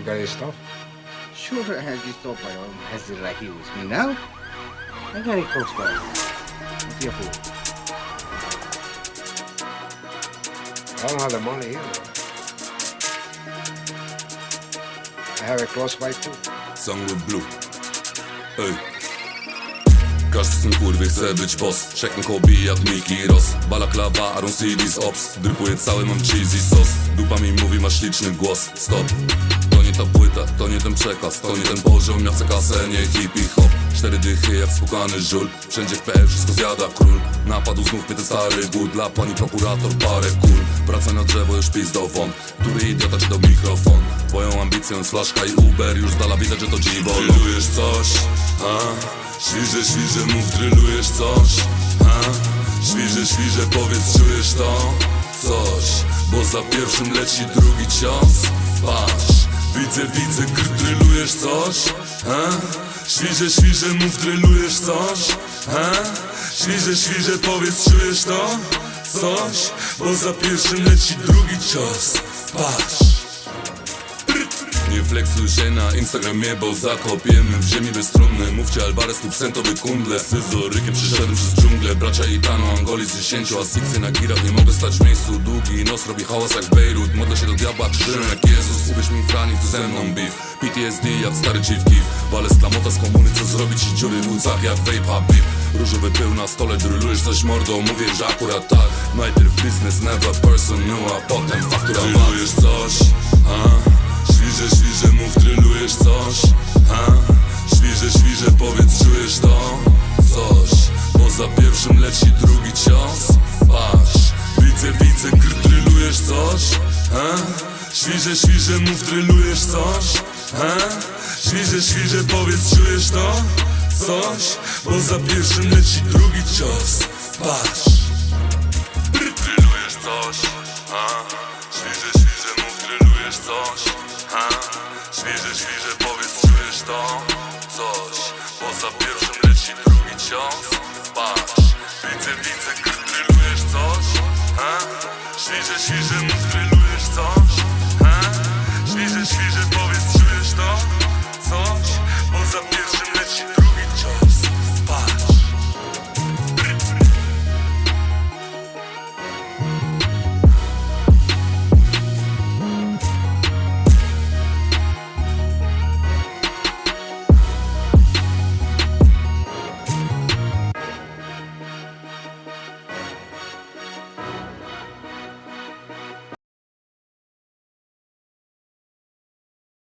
You got your stuff? Sure I have this stuff, but I don't has it like he with me now. I got it close by. What's your food? I don't have the money either. I have it close by too. Song with blue Ej każdy z tym kurwy chce być boss Checken Kobe jak Mickey Ross Balaklawa, Aaron City z Ops Drypuję cały, mam cheesy sos Dupa mi mówi, masz liczny głos Stop. To nie ta płyta, to nie ten przekaz To nie ten poziom, ja chcę kasę, nie hippie hop. Cztery dychy jak spukany żul Wszędzie w PL wszystko zjada król. Napadł znów mnie ten stary głód Dla pani prokurator parę kul. Praca na drzewo już pizdo won Który idiota czy do mikrofon. Twoją ambicją flaszka i Uber Już z widać, że to dziwo Drylujesz coś, a? Świże, świże mów, drylujesz coś, a? Świże, świże powiedz, czujesz to? Coś, bo za pierwszym leci drugi cios Patrz, widzę, widzę, gr, drylujesz coś, a? Świże, świże mów, drylujesz coś, a? Świże, świże powiedz, czujesz to? Coś, bo za pierwszym leci drugi cios Patrz flexuj się na Instagramie, bo zakopiemy w ziemi bez trumny Mówcie Alvarez lub Sentowy kundle. Scyzorykiem przyszedłem przez dżunglę. Bracia Itano, Angoli z dziesięciu A Sixy na girach. Nie mogę stać w miejscu. Długi nos robi hałas jak Beirut. Modlę się do diabła, krzyżem jak Jezus. Uwierz mi Frani, tu ze mną beef. PTSD jak stary Chief Keef Walę z z komuny, co zrobić ci dziury w ucach jak vape beef. Różowy pył na stole, drylujesz coś mordą Mówię, że akurat tak. Najpierw business, never person, no a potem faktura Świże, świże, mów, drylujesz coś? He? Świże, świże, powiedz, czujesz to? Coś? Bo za pierwszym leci drugi cios Patrz Drylujesz coś? Ha? Świże, świże, mów, drylujesz coś? Ha? Świże, świże, powiedz, czujesz to? Coś? Bo za pierwszym leci drugi cios Patrz Widzę, widzę, drylujesz coś? Ha? Świże, świże, mów,